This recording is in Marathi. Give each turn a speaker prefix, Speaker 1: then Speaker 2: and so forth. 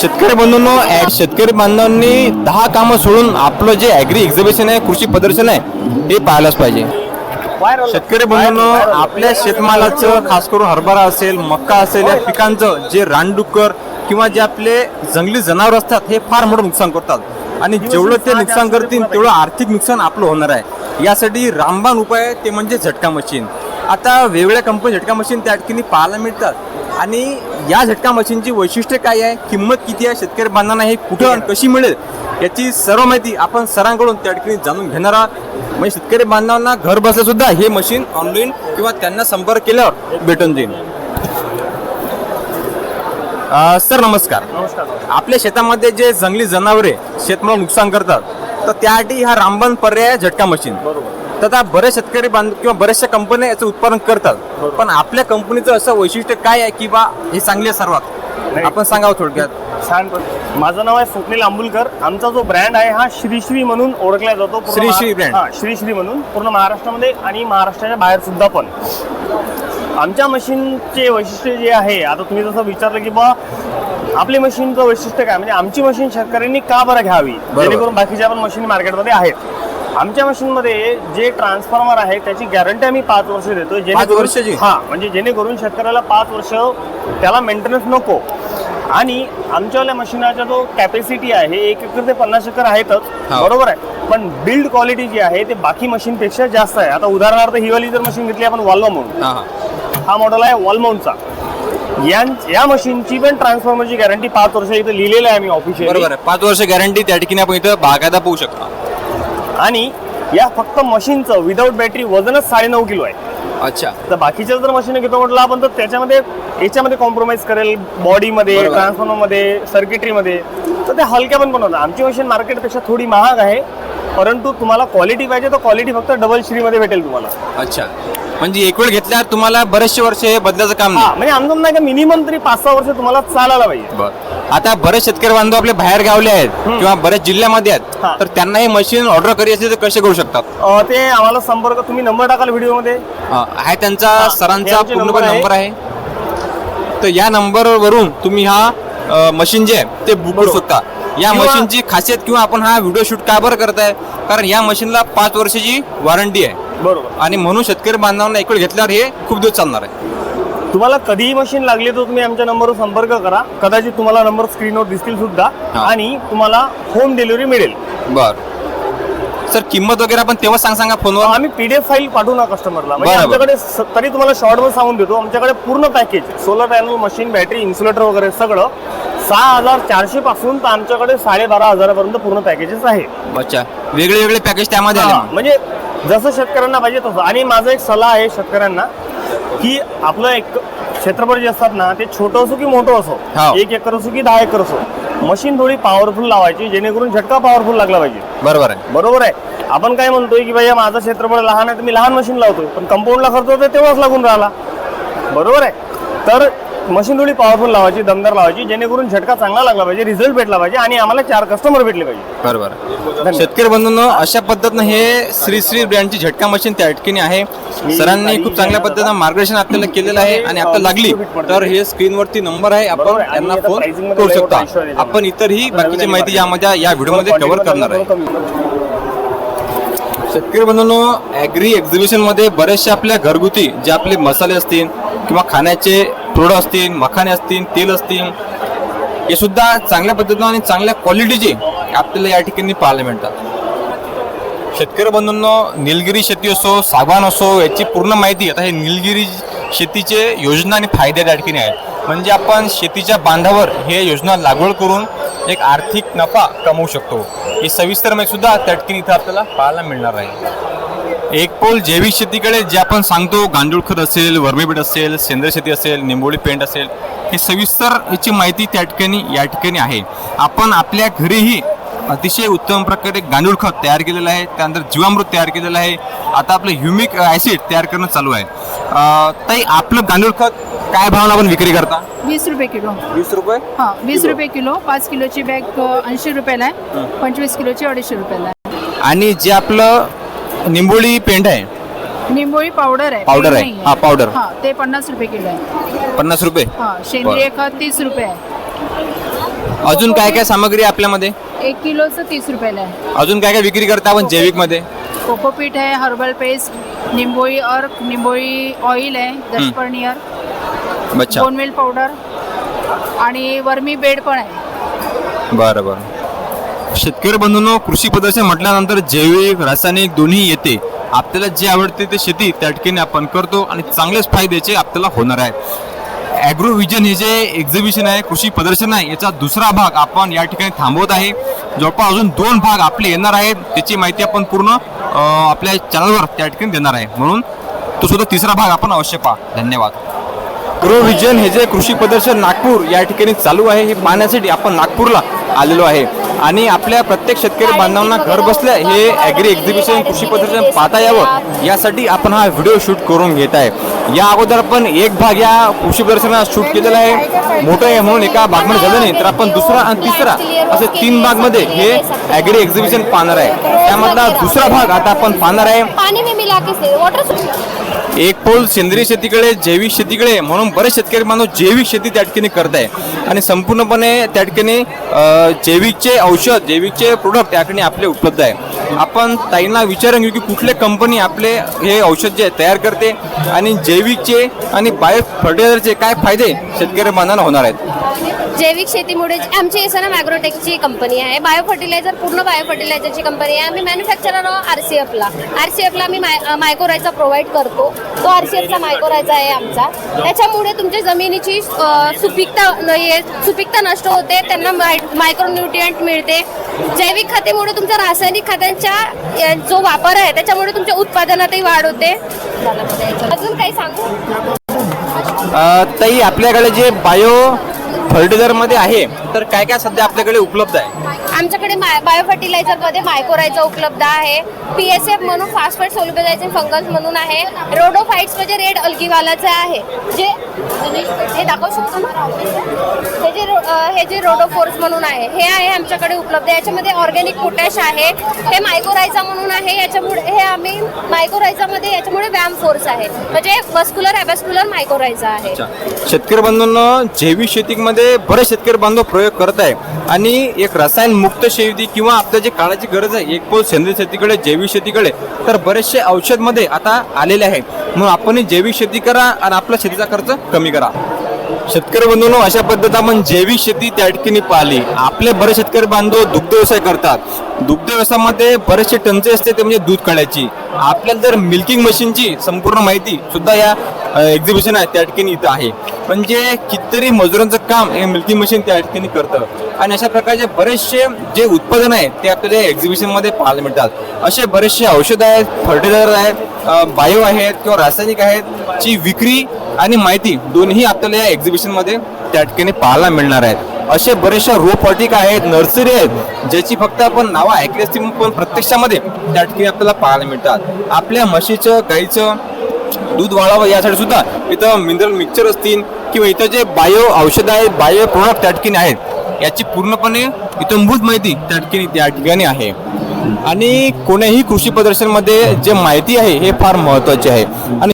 Speaker 1: शेतकरी बंधूंनो शेतकरी बांधवांनी दहा कामं सोडून आपलं जे ॲग्री एक्झिबिशन आहे कृषी प्रदर्शन आहे हे पाहायलाच पाहिजे. शेतकरी बंधूंनो आपल्या शेतमालाचं खास करून हरभरा असेल मक्का असेल या पिकांचं जे रानडुक्कर किंवा जे आपले जंगली जनावर असतात हे फार मोठं नुकसान करतात. आणि जेवढं ते नुकसान करतील तेवढं आर्थिक नुकसान आपलं होणार आहे. यासाठी रामबाण उपाय ते म्हणजे झटका मशीन. आता वेगवेगळ्या कंपनी झटका मशीन त्या ठिकाणी पाहायला मिळतात. आणि या झटका मशीनची वैशिष्ट्य काय आहे? किंमत किती आहे? शेतकरी बांधवांना हे कुठं आणि कशी मिळेल? याची सर्व माहिती आपण सरांकडून त्या ठिकाणी जाणून घेणार आहोत. म्हणजे शेतकरी बांधवांना घर बसल्या सुद्धा हे मशीन ऑनलाईन किंवा त्यांना संपर्क केल्यावर भेटून जाईल. सर नमस्कार. आपल्या शेतामध्ये जे जंगली जनावरे शेतमाल नुकसान करतात तर त्यासाठी हा रामबाण पर्याय झटका मशीन. तर आता बरेच शेतकरी बांधव किंवा बऱ्याचशा कंपन्या याचं उत्पादन करतात. पण आपल्या कंपनीचं असं वैशिष्ट्य काय आहे की बा हे चांगले आहे सर्वात. आपण सांगावं थोडक्यात.
Speaker 2: छान. माझं नाव आहे स्वप्नील आंबुलकर. आमचा जो ब्रँड आहे हा श्रीश्री म्हणून ओळखला जातो.
Speaker 1: श्रीश्री.
Speaker 2: हा श्रीश्री म्हणून. पूर्ण महाराष्ट्रामध्ये आणि महाराष्ट्राच्या बाहेर सुद्धा पण. आमच्या मशीनचे वैशिष्ट्य जे आहे आता तुम्ही जसं विचारलं की बा आपली मशीनचं वैशिष्ट्य काय? म्हणजे आमची मशीन शेतकऱ्यांनी का बरं घ्यावी? जेणेकरून बाकीच्या पण मशीन मार्केटमध्ये आहेत. आमच्या मशीनमध्ये जे ट्रान्सफॉर्मर आहे त्याची गॅरंटी आम्ही पाच वर्ष देतो जेणेकरून-? हा म्हणजे जेणेकरून शेतकऱ्याला पाच वर्ष त्याला मेंटेनन्स नको. आणि आमच्यावाल्या मशीनाचा जो कॅपॅसिटी आहे एक एकर ते पन्नास एकर आहेतच. बरोबर आहे. पण बिल्ड क्वालिटी जी आहे ते बाकी मशीनपेक्षा जास्त आहे. आता उदाहरणार्थ ही वाली जर मशीन घेतली आपण वॉल्वा म्हणून
Speaker 1: हा.
Speaker 2: मॉडेल आहे वॉलमाउंटचा या या मशीनची पण ट्रान्सफॉर्मरची गॅरंटी पाच वर्ष इथं लिहिलेलं आहे आम्ही ऑफिशियल
Speaker 1: बरोबर आहे. पाच वर्ष गॅरंटी त्या ठिकाणी आपण इथं बागायदा पाहू शकतो.
Speaker 2: आणि या फक्त मशीनचं विदाऊट बॅटरी वजनच साडेनऊ किलो आहे.
Speaker 1: अच्छा.
Speaker 2: तर बाकीच्या जर मशीन घेतो म्हटलं आपण तर त्याच्यामध्ये याच्यामध्ये कॉम्प्रोमाइज करेल बॉडीमध्ये
Speaker 1: बरोबर.
Speaker 2: ट्रान्सफॉर्मरमध्ये सर्किटरीमध्ये तर ते हलक्या पण बनवतात. आमची मशीन मार्केटपेक्षा थोडी महाग आहे परंतु तुम्हाला क्वालिटी पाहिजे तर क्वालिटी फक्त डबल श्रीमध्ये भेटेल तुम्हाला.
Speaker 1: अच्छा. म्हणजे एक वेळ घेतल्यावर तुम्हाला बरेचसे वर्ष हे बदलायचं काम
Speaker 2: हा
Speaker 1: नाही.
Speaker 2: म्हणजे आमचं नाही का मिनिमम तरी पाच सहा वर्ष तुम्हाला चालायला पाहिजे.
Speaker 1: बर. आता बरेच शेतकरी बांधव आपले बाहेर गावले आहेत किंवा बऱ्याच जिल्ह्यामध्ये आहेत.
Speaker 2: हा.
Speaker 1: तर त्यांना हे मशीन ऑर्डर करी असेल तर कसे करू शकतात?
Speaker 2: अं, ते आम्हाला संपर्क तुम्ही नंबर टाकाल व्हिडिओमध्ये?
Speaker 1: अ, आहे त्यांचा
Speaker 2: हा,
Speaker 1: सरांचा
Speaker 2: हे
Speaker 1: पूर्णपणे
Speaker 2: नंबर आहे.
Speaker 1: नंबर आहे. तर या नंबरवरून तुम्ही हा अ, मशीन जे आहे ते बुक करू
Speaker 2: बरोबर.
Speaker 1: शकता. या
Speaker 2: किंवा-
Speaker 1: मशीनची खासियत किंवा आपण हा व्हिडिओ शूट का बरं करताय? कारण या मशीनला पाच वर्षाची वॉरंटी आहे.
Speaker 2: बरोबर.
Speaker 1: आणि म्हणून शेतकरी बांधवांना एक वेळ घेतल्यावर हे खूप दिवस चालणार आहे.
Speaker 2: तुम्हाला कधीही मशीन लागली तर तुम्ही आमच्या नंबरवर संपर्क करा. कदाचित तुम्हाला नंबर स्क्रीनवर दिसतील सुद्धा.
Speaker 1: हा.
Speaker 2: आणि तुम्हाला होम डिलिव्हरी मिळेल.
Speaker 1: बर. सर किंमत वगैरे आपण तेव्हा सांग सांगा फोनवर
Speaker 2: आम्ही पीडीएफ फाईल पाठवू ना कस्टमरला म्हणजे
Speaker 1: बरोबर.
Speaker 2: आमच्याकडे स- तरी तुम्हाला शॉर्टमध्ये सांगून देतो. आमच्याकडे पूर्ण package solar panel machine battery insulator वगैरे सगळं सहा हजार चारशे पासून तर आमच्याकडे साडेबारा हजारापर्यंत पूर्ण पॅकेजेस आहे.
Speaker 1: अच्छा. वेगळे वेगळे पॅकेज त्यामध्ये आले
Speaker 2: हा. म्हणजे जसं शेतकऱ्यांना पाहिजे तसं. आणि माझा एक सल्ला आहे शेतकऱ्यांना की आपलं एक क्षेत्रफळ जे असतात ना ते छोटं असो की मोठं. असो एक एकर असो की दहा एकर असो मशीन थोडी पॉवरफुल लावायची जेणेकरून झटका पॉवरफुल लागला पाहिजे.
Speaker 1: बरोबर आहे.
Speaker 2: बरोबर आहे. आपण काय म्हणतोय की भैया माझं क्षेत्रफळ लहान आहे तर मी लहान मशीन लावतोय पण कंपाऊंडला खर्च होतो तेव्हाच लागून राहिला. बरोबर आहे. तर मशीन थोडी पॉवरफुल लावायची दमदार लावायची जेणेकरून झटका चांगला लागला पाहिजे रिझल्ट भेटला पाहिजे आणि आम्हाला चार कस्टमर भेटले पाहिजे.
Speaker 1: बरोबर. शेतकरी बंधूंनो अशा पद्धतीनं हे श्री श्री ब्रँडची झटका मशीन त्या ठिकाणी आहे. सरांनी खूप चांगल्या पद्धतीनं मार्गदर्शन आपल्याला केलेलं आहे आणि आपल्याला लागली. तर हे स्क्रीनवरती नंबर आहे. आपण त्यांना
Speaker 2: आता
Speaker 1: फोन करू शकता. आपण इतरही बाकीची माहिती यामध्ये या व्हिडिओमध्ये कव्हर करणार आहे. शेतकरी बंधूंनो ॲग्री एक्झिबिशनमध्ये बरेचसे आपल्या घरगुती जे आपले मसाले असतील किंवा खाण्याचे तुरडं असतील मखाने असतील तेल असतील हे सुद्धा चांगल्या पद्धतीनं आणि चांगल्या क्वालिटीचे आपल्याला या ठिकाणी पाहायला मिळतात. शेतकरी बंधूंनो निलगिरी शेती असो सागवान असो याची पूर्ण माहिती आता हे निलगिरी शेतीचे योजना आणि फायदे त्या ठिकाणी आहेत. म्हणजे आपण शेतीच्या बांधावर हे योजना लागवड करून एक आर्थिक नफा कमवू शकतो. ही सविस्तर माहितीसुद्धा त्या ठिकाणी इथं आपल्याला पाहायला मिळणार आहे. एक पोल जैविक शेतीकडे जे आपण सांगतो गांडूळ खत असेल वर्मीबीट असेल सेंद्रिय शेती असेल निंबोळी पेंट असेल हे सविस्तर याची माहिती त्या ठिकाणी या ठिकाणी आहे. आपण आपल्या घरीही अतिशय उत्तम प्रकारे गांडूळ खत तयार केलेलं आहे त्यानंतर जीवामृत तयार केलेलं आहे. आता आपलं ह्युमिक ॲसिड तयार करणं चालू आहे. अं, ताई आपलं गांडूळ खत काय भावाला आपण विक्री करता?
Speaker 3: वीस रुपये किलो.
Speaker 1: वीस रुपये?
Speaker 3: हा वीस रुपये किलो. पाच किलोची बॅग ऐंशी रुपयाला आहे. पंचवीस किलोची अडीचशे रुपयाला आहे.
Speaker 1: आणि जे आपलं निंबोळी पेंट आहे?
Speaker 3: निंबोळी पावडर आहे.
Speaker 1: पावडर आहे.
Speaker 3: नाहीये.
Speaker 1: हा, पावडर.
Speaker 3: हा ते पन्नास रुपये किलो आहे.
Speaker 1: पन्नास रुपये?
Speaker 3: हा सेंद्रिय खत तीस रुपये आहे.
Speaker 1: अजून काय काय सामग्री आहे आपल्यामध्ये?
Speaker 3: एक किलोचं तीस रुपयाला आहे.
Speaker 1: अजून काय काय विक्री करता आपण जैविकमध्ये?
Speaker 3: कोकोपीट है हर्बल पेस्ट निम्बोई और निम्बोई ऑइल आहे दशपर्णियर
Speaker 1: अच्छा.
Speaker 3: बोनवेल पावडर आणि वर्मी बेड पण आहे.
Speaker 1: बरं बरं. शेतकरी बंधूंनो कृषी प्रदर्शन म्हटल्यानंतर जैविक रासायनिक दोन्ही येते. आपल्याला जे आवडते ते शेती त्या ठिकाणी आपण करतो आणि चांगलेच फायद्याचे आपल्याला होणार आहे. ॲग्रोव्हिजन हे जे एक्झिबिशन आहे कृषी प्रदर्शन आहे याचा दुसरा भाग आपण या ठिकाणी थांबवत आहे. जवळपास अजून दोन भाग आपले येणार आहेत त्याची माहिती आपण पूर्ण आपल्या चॅनलवर त्या ठिकाणी देणार आहे. म्हणून तो सुद्धा तिसरा भाग आपण अवश्य पहा. धन्यवाद. ग्रोव्हिजन हे जे कृषी प्रदर्शन नागपूर या ठिकाणी चालू आहे हे पाहण्यासाठी आपण नागपूरला आलेलो आहे. आणि आपल्या प्रत्येक शेतकरी बांधवांना घर बसल्या हे ॲग्री एक्झिबिशन कृषी प्रदर्शन पाहता यावं यासाठी आपण हा व्हिडिओ शूट करून घेत आहे. या अगोदर आपण एक भाग या कृषी प्रदर्शनात शूट केलेला आहे. मोठं आहे म्हणून एका भागमध्ये झालं नाही तर आपण दुसरा आणि तिसरा असे तीन भागमध्ये हे ॲग्री एक्झिबिशन पाहणार आहे. त्यामधला दुसरा भाग आता आपण पाहणार आहे. एक पोल सेंद्रिय शेतीकडे जैविक शेतीकडे म्हणून बरेच शेतकरी माणूस जैविक शेती त्या ठिकाणी करत आहे. आणि संपूर्णपणे त्या ठिकाणी जैविकचे औषध जैविकचे प्रोडक्ट त्या ठिकाणी आपले उपलब्ध आहे. आपण ताईंना विचारून घेऊ की कुठले कंपनी आपले हे औषध जे तयार करते आणि जैविकचे आणि बायो फर्टिलायझरचे काय फायदे शेतकरी बांधवांना होणार आहेत?
Speaker 4: जैविक शेतीमुळे आमची एस एन ॲग्रोटेकची कंपनी आहे. बायो फर्टिलायझर पूर्ण बायो फर्टिलायझरची कंपनी आहे. आम्ही मॅन्युफॅक्चरर आर सी एफला आर सी एफला आम्ही माय मायकोरायचा प्रोव्हाइड करतो. तो आर सी एफचा मायकोरायचा आहे आमचा. त्याच्यामुळे तुमच्या जमिनीची सुपिकता सुपीकता न- सुपीकता नष्ट होते. त्यांना मायक्रोन्युट्रियंट मिळते. जैविक खतेमुळे तुमच्या रासायनिक खतांच्या यांचा जो वापर आहे त्याच्यामुळे तुमच्या उत्पादनातही वाढ होते. अजून काही सांगू?
Speaker 1: ताई आपल्याकडे जे बायो फर्टिलायझरमध्ये आहे तर काय काय सध्या आपल्याकडे उपलब्ध आहे?
Speaker 4: आमच्याकडे बायो फर्टिलायझरमध्ये मायकोरायझा उपलब्ध आहे. पी एस एफ म्हणून फास्फेट सोल्युबलायझिंग फंगस म्हणून आहे. रोडोफाईट्स म्हणजे रेड अल्गीवालाचं आहे. जे हे दाखवू शकतो हे जे रो- हे जे रोडोफोर्स म्हणून आहे हे आहे आमच्याकडे उपलब्ध. याच्यामध्ये ऑर्गॅनिक पोटॅश आहे. हे मायकोरायझा म्हणून आहे. याच्यामुळे हे आम्ही मायकोरायझामध्ये याच्यामुळे व्यायाम फोर्स आहे. म्हणजे वस्कुलर ॲबॅस्कुलर मायकोरायझा आहे.
Speaker 1: शेतकरी बांधवांनो जैविक शेतीमध्ये बरेच शेतकरी बांधव प्रयोग करत आहे आणि एक रसायन मुक्त शेती किंवा आपल्या जे काळाची गरज आहे एक पोल सेंद्रिय शेतीकडे जैविक शेतीकडे तर बरेचसे औषधमध्ये आता आलेले आहेत. म्हणून आपण जैविक शेती करा आणि आपला शेतीचा खर्च कमी करा. शेतकरी बंधूंनो अशा पद्धत आपण जैविक शेती त्या ठिकाणी पाहिली. आपले बरेच शेतकरी बांधव दुग्ध व्यवसाय करतात. दुग्ध व्यवसायामध्ये बरेचसे टंचे असते ते म्हणजे दूध काढायची. आपल्याला जर मिल्किंग मशीनची संपूर्ण माहिती सुद्धा या एक्झिबिशन आहे त्या ठिकाणी इथं आहे. म्हणजे कितीतरी मजुरांचं काम हे मिल्की मशीन त्या ठिकाणी करतं. आणि अशा प्रकारचे बरेचसे जे उत्पादन आहे ते आपल्याला एक्झिबिशनमध्ये पाहायला मिळतात. असे बरेचसे औषध आहेत फर्टिलायझर आहेत बायो आहेत किंवा रासायनिक आहेत ची विक्री आणि माहिती दोन्ही आपल्याला या एक्झिबिशनमध्ये त्या ठिकाणी पाहायला मिळणार आहेत. असे बरेचशा रोपवाटिका आहेत नर्सरी आहेत ज्याची फक्त आपण नावं ऐकली असतील पण प्रत्यक्षामध्ये त्या ठिकाणी आपल्याला पाहायला मिळतात. आपल्या म्हशीचं गाईचं दूध वाढावं यासाठी सुद्धा इथं मिनरल मिक्सचर असतील किंवा इथं जे बायो औषध आहेत बायो प्रोडक्ट त्या ठिकाणी आहेत याची पूर्णपणे इतंभूत माहिती त्या ठिकाणी त्या ठिकाणी आहे. आणि कोणीही कृषी प्रदर्शनमध्ये जे माहिती आहे हे फार महत्त्वाचे आहे. आणि